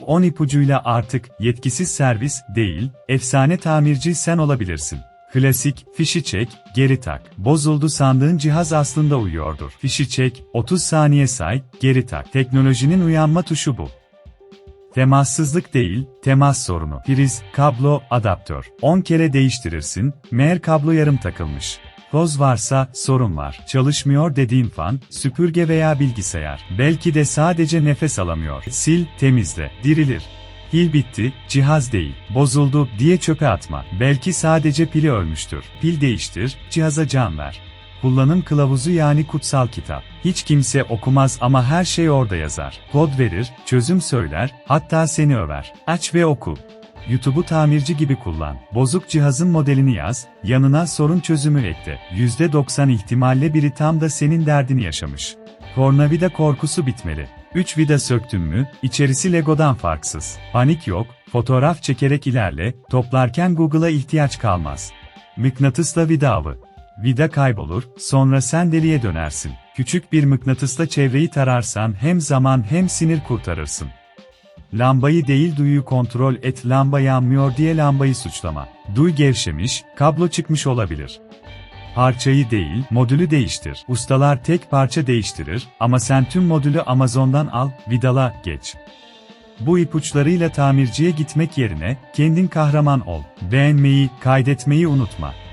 10 ipucuyla artık yetkisiz servis değil, efsane tamirci sen olabilirsin. Klasik, fişi çek, geri tak. Bozuldu sandığın cihaz aslında uyuyordur. Fişi çek, 30 saniye say, geri tak. Teknolojinin uyanma tuşu bu. Temassızlık değil, temas sorunu. Priz, kablo, adaptör. 10 kere değiştirirsin, meğer kablo yarım takılmış. Toz varsa sorun var. Çalışmıyor dediğin fan, süpürge veya bilgisayar. Belki de sadece nefes alamıyor. Sil, temizle, dirilir. Pil bitti, cihaz değil, bozuldu diye çöpe atma. Belki sadece pili ölmüştür. Pil değiştir, cihaza can ver. Kullanım kılavuzu yani kutsal kitap. Hiç kimse okumaz ama her şey orada yazar. Kod verir, çözüm söyler, hatta seni över. Aç ve oku. YouTube'u tamirci gibi kullan. Bozuk cihazın modelini yaz, yanına sorun çözümü ekle. %90 ihtimalle biri tam da senin derdini yaşamış. Tornavida korkusu bitmeli. 3 vida söktün mü, içerisi Lego'dan farksız. Panik yok, fotoğraf çekerek ilerle, toplarken Google'a ihtiyaç kalmaz. Mıknatısla vida avı. Vida kaybolur, sonra sen deliye dönersin. Küçük bir mıknatısla çevreyi tararsan hem zaman hem sinir kurtarırsın. Lambayı değil duyu kontrol et lamba yanmıyor diye lambayı suçlama. Duy gevşemiş, kablo çıkmış olabilir. Parçayı değil, modülü değiştir. Ustalar tek parça değiştirir ama sen tüm modülü Amazon'dan al, vidala, geç. Bu ipuçlarıyla tamirciye gitmek yerine kendin kahraman ol. Beğenmeyi, kaydetmeyi unutma.